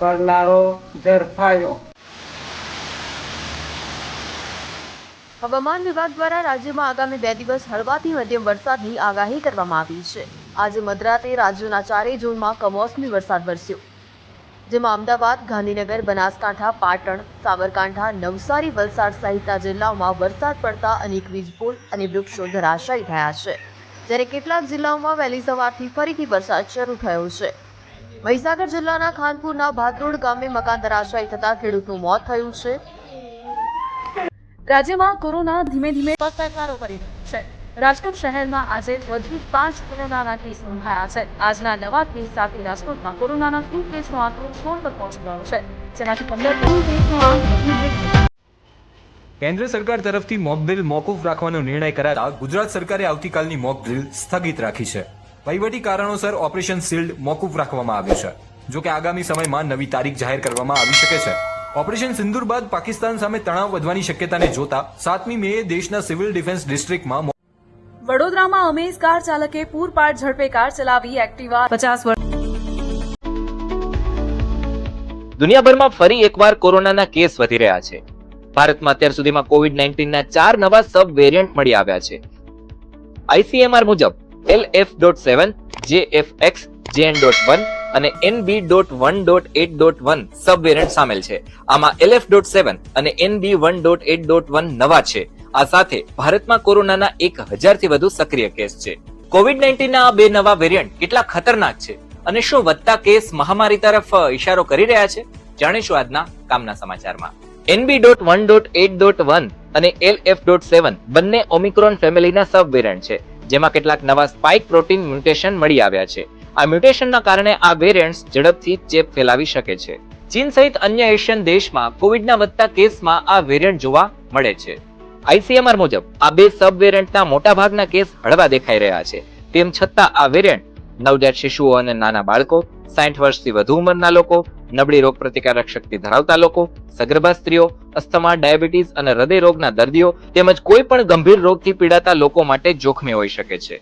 કરનારો ઝડપાયો. હવામાન વિભાગ દ્વારા રાજ્યમાં આગામી બે દિવસ હળવાથી મધ્યમ વરસાદની આગાહી કરવામાં આવી છે. આજે મધરાતે રાજ્યના ચારેય ઝોનમાં કમોસમી વરસાદ વરસ્યો. જેમાં અમદાવાદ, ગાંધીનગર, બનાસકાંઠા, પાટણ, સાબરકાંઠા, નવસારી, વલસાડ સહિતના જિલ્લાઓમાં વરસાદ પડતા અનેક વીજપોલ અને વૃક્ષો ધરાશાયી થયા છે. જ્યારે કેટલાક જિલ્લાઓમાં વહેલી સવારથી ફરીથી વરસાદ શરૂ થયો છે. મહીસાગર જિલ્લાના ખાનપુરના ભાદરોડ ગામે મકાન ધરાશાયી થતા ખેડૂતનું મોત થયું છે. રાજ્યમાં કોરોના ધીમે ધીમે પગપેસારો કરી છે. રાજકોટ શહેરમાં આજે વધુ પાંચ કોરોનાના કેસ નોંધાયા છે. આજના નવા કેસ સાથે રાજકોટમાં કોરોનાના કુલ કેસનો આંકડો સોળ પર પહોંચી ગયો છે. જેનાથી પંદર કેન્દ્ર સરકાર તરફથી મોક ડ્રીલ મોકૂફ રાખવાનો નિર્ણય કરાતા ગુજરાત સરકારે આવતીકાલની મોક ડ્રીલ સ્થગિત રાખી છે. વહીવટી કારણોસર ઓપરેશન શિલ્ડ મોકૂફ રાખવામાં આવ્યું છે. જો કે આગામી સમયમાં નવી તારીખ જાહેર કરવામાં આવી શકે છે. ઓપરેશન સિંદુર બાદ પાકિસ્તાન સામે તણાવ વધવાની શક્યતાને જોતા સાતમી મે દેશના સિવિલ ડિફેન્સ ડિસ્ટ્રિક્ટમાં વડોદરામાં અમેઝ કાર ચાલકે પૂરપાટ ઝડપે કાર ચલાવી એક્ટિવા પચાસ વર્ષ દુનિયાભરમાં ફરી એકવાર કોરોનાના કેસ વધી રહ્યા છે. ભારતમાં અત્યાર સુધીમાં કોવિડ નાઇન્ટીનના ચાર નવા સબ વેરિયન્ટ મળી આવ્યા છે. આઈસીએમઆર મુજબ L F dot seven J F X JN dot one અને N B dot one dot eight dot one સબ વેરિયન્ટ સામેલ છે. આમાં એલએફ ડોટ સેવન અને N B one dot eight dot one નવા છે. આ સાથે ભારતમાં કોરોનાના એક હજારથી વધુ સક્રિય કેસ છે. કોવિડ નાઇન્ટીનના આ બે નવા વેરિયન્ટ કેટલા ખતરનાક છે અને શું વધતા કેસ મહામારી તરફ ઇશારો કરી રહ્યા છે? જાણીશું આજના કામના સમાચારમાં. NB dot one dot eight dot one અને એલ એફ ડોટ સેવન બંને ઓમિક્રોન ફેમિલીના સબ વેરિયન્ટ છે. જેમાં કેટલાક નવા સ્પાઇક પ્રોટીન મ્યુટેશન મળી આવ્યા છે. આ મ્યુટેશનના કારણે આ વેરિયન્ટ્સ ઝડપથી ચેપ ફેલાવી શકે છે. ચીન સહિત અન્ય એશિયન દેશમાં કોવિડના વધતા કેસમાં આ વેરિયન્ટ જોવા મળે છે. આઈસીએમઆર મુજબ આ બે સબ વેરિયન્ટના મોટાભાગના કેસ હળવા દેખાઈ રહ્યા છે. તેમ છતાં આ વેરિયન્ટ નવજાત શિશુઓ અને નાના બાળકો, સાઠ વર્ષથી વધુ ઉંમરના લોકો, નબળી રોગ પ્રતિકારક શક્તિ ધરાવતા લોકો, સગર્ભા સ્ત્રીઓ, અસ્થમા, ડાયાબિટીસ અને હૃદય રોગના દર્દીઓ તેમજ કોઈ પણ ગંભીર રોગથી પીડાતા લોકો માટે જોખમી હોઈ શકે છે.